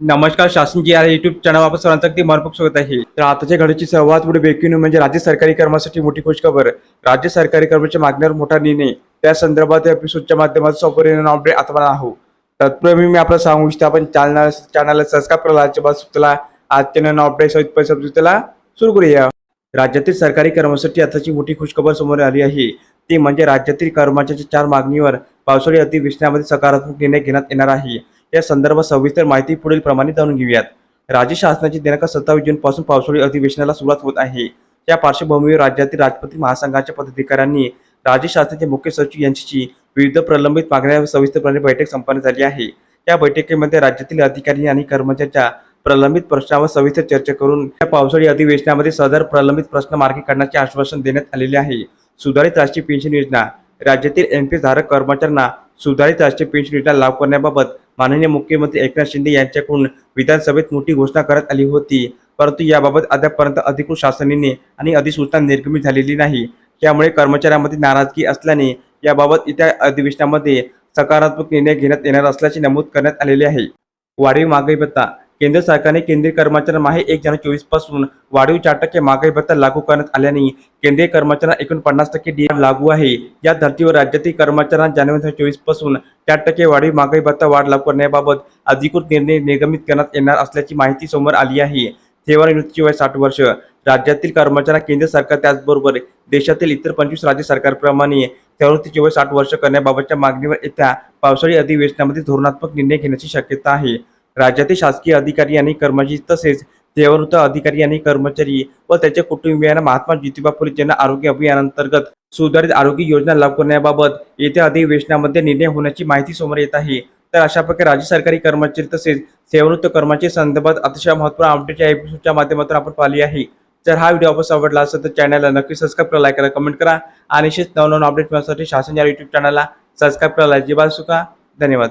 नमस्कार शासन जी या युट्यूब चॅनल सर्वांचं अगदी मनपूर्वक स्वागत आहे. तर आताच्या घडीची सर्वात मोठी बेकिन म्हणजे राज्य सरकारी कर्मासाठी मोठी खुशखबर राज्य सरकारी कर्मचारी मागण्यावर मोठा निर्णय. त्या संदर्भात एपिसोडच्या माध्यमातून संपूर्ण अपडेट आता आहो तत्पूर्वी मी आपल्याला सांगू इच्छितो आपण चॅनल चॅनलला सबस्क्राईब करायला अजिबात सुचला आजच्या नवीन अपडेट सहित सुरू करूया. राज्यातील सरकारी कर्मचारी आताची मोठी खुशखबर समोर आली आहे. ती म्हणजे राज्यातील कर्मचाऱ्यांच्या चार मागणीवर पावसाळी अधिवेशनामध्ये सकारात्मक निर्णय घेण्यात येणार आहे. या संदर्भात सविस्तर माहिती पुढील प्रमाणे जाणून घेऊयात. राज्य शासनाची दिनांक सत्तावीस जून पासून पावसाळी अधिवेशनाला सुरुवात होत आहे. या पार्श्वभूमीवर राज्यातील राजपती महासंघाच्या पदाधिकाऱ्यांनी राज्य शासनाचे मुख्य सचिव यांची विविध प्रलंबित मागण्या सविस्तरपणे बैठक संपन्न झाली आहे. या बैठकीमध्ये राज्यातील अधिकारी आणि कर्मचाऱ्यांच्या प्रलंबित प्रश्नावर सविस्तर चर्चा करून या पावसाळी अधिवेशनामध्ये सदर प्रलंबित प्रश्न मार्गी काढण्याचे आश्वासन देण्यात आलेले आहे. सुधारित राष्ट्रीय पेन्शन योजना राज्यातील एनपीएस धारक कर्मचाऱ्यांना सुधारित राष्ट्रीय पेन्शन योजना लागू करण्याबाबत माननीय मुख्यमंत्री एकनाथ शिंदे यांच्याकडून विधानसभेत मोठी घोषणा करण्यात आली होती. परंतु याबाबत अद्यापपर्यंत अधिकृत शासनाने आणि अधिसूचना निर्गमित झालेली नाही. त्यामुळे कर्मचाऱ्यांमध्ये नाराजगी असल्याने याबाबत येत्या अधिवेशनामध्ये सकारात्मक निर्णय घेण्यात येणार असल्याचे नमूद करण्यात आलेले आहे. वाढीव मागणी भत्ता केंद्र सरकारने केंद्रीय कर्मचाऱ्यांना माहे एक जानेवारी चोवीसपासून वाढीव चार टक्के महागाई भत्ता लागू करण्यात आल्याने केंद्रीय कर्मचाऱ्यांना एकूण पन्नास टक्के डी लागू आहे. या धर्तीवर राज्यातील कर्मचाऱ्यांना जानेवारी चोवीसपासून चार टक्के वाढीव महागाई भत्ता वाढ लागू करण्याबाबत अधिकृत निर्णय निर्गमित करण्यात येणार असल्याची माहिती समोर आली आहे. सेवानिवृत्तीची वय साठ वर्ष. राज्यातील कर्मचाऱ्यांना केंद्र सरकार त्याचबरोबर देशातील इतर पंचवीस राज्य सरकारप्रमाणे सेवानिवृत्तीची वय साठ वर्ष करण्याबाबतच्या मागणीवर येत्या पावसाळी अधिवेशनामध्ये धोरणात्मक निर्णय घेण्याची शक्यता आहे. राज्यातील शासकीय अधिकारी आणि कर्मचारी तसेच सेवानिवृत्त अधिकारी आणि कर्मचारी व त्याच्या कुटुंबियांना महात्मा ज्योतिबा फुले जन आरोग्य अभियानांतर्गत सुधारित आरोग्य योजना लागू करण्याबाबत येत्या अधिवेशनामध्ये निर्णय होण्याची माहिती समोर येत आहे. तर अशा प्रकारे राज्य सरकारी कर्मचारी तसेच सेवानिवृत्त कर्मचारी संदर्भात अतिशय महत्त्वपूर्ण अपडेटच्या एपिसोडच्या माध्यमातून आपण पाहिली आहे. जर हा व्हिडिओ आपण आवडला असेल तर चॅनलला नक्की सबस्क्राईब करा लाईक करा कमेंट करा आणि असेच नवनवीन अपडेट मिळण्यासाठी शासन या युट्यूब चॅनलला सबस्क्राईब करायला अजिबात सुका धन्यवाद.